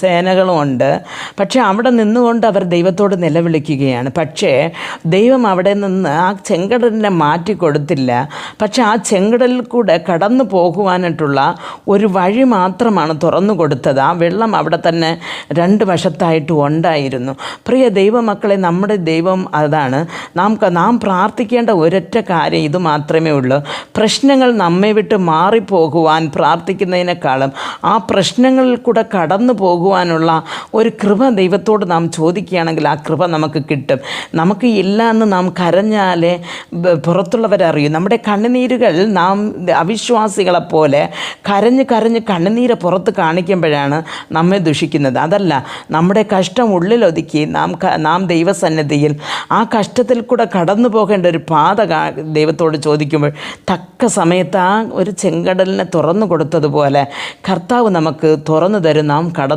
സേനകളുമുണ്ട്. പക്ഷേ അവിടെ നിന്നുകൊണ്ട് അവർ ദൈവത്തോട് നിലവിളിക്കുകയാണ്. പക്ഷേ ദൈവം അവിടെ നിന്ന് ആ ചെങ്കടലിനെ മാറ്റി കൊടുത്തില്ല. പക്ഷേ ആ ചെങ്കടലിൽ കൂടെ കടന്നു പോകുവാനായിട്ടുള്ള ഒരു വഴി മാത്രമാണ് തുറന്നു കൊടുത്തത്. ആ വെള്ളം അവിടെ തന്നെ രണ്ട് വശത്തായിട്ട് ഉണ്ടായിരുന്നു. പ്രിയ ദൈവമക്കളെ നമ്മുടെ ദൈവം അതാണ്. നാം നാം പ്രാർത്ഥിക്കേണ്ട ഒരൊറ്റ കാര്യം ഇത് മാത്രമേ ഉള്ളൂ. പ്രശ്നങ്ങൾ നമ്മെ വിട്ട് മാറിപ്പോകുവാൻ പ്രാർത്ഥിക്കുന്നതിനേക്കാളും ആ പ്രശ്നങ്ങളിൽ കൂടെ കടന്നു പോകുവാനുള്ള ഒരു കൃപ ദൈവത്തോട് നാം ചോദിക്കുകയാണെങ്കിൽ ആ കൃപ നമുക്ക് കിട്ടും. നമുക്ക് ഇല്ല എന്ന് നാം കരഞ്ഞാലേ പുറത്തുള്ളവരറിയും. നമ്മുടെ കണ്ണുനീരുകൾ നാം അവിശ്വാസികളെപ്പോലെ കരഞ്ഞ് കരഞ്ഞ് കണ്ണുനീര് പുറത്ത് കാണിക്കുമ്പോഴാണ് നമ്മെ ദുഷിക്കുന്നത്. അതല്ല നമ്മുടെ കഷ്ടം ഉള്ളിലൊതുക്കി നാം നാം ദൈവസന്നിധിയിൽ ആ കഷ്ടത്തിൽ കൂടെ കടന്നു പോകേണ്ട ഒരു പാത ദൈവത്തോട് ചോദിക്കുമ്പോൾ തക്ക സമയത്ത് ആ ഒരു ചെങ്കടലിനെ തുറന്നു കൊടുത്തതുപോലെ കർത്താവ് നമുക്ക് തുറന്നു തരും നാം കടന്നു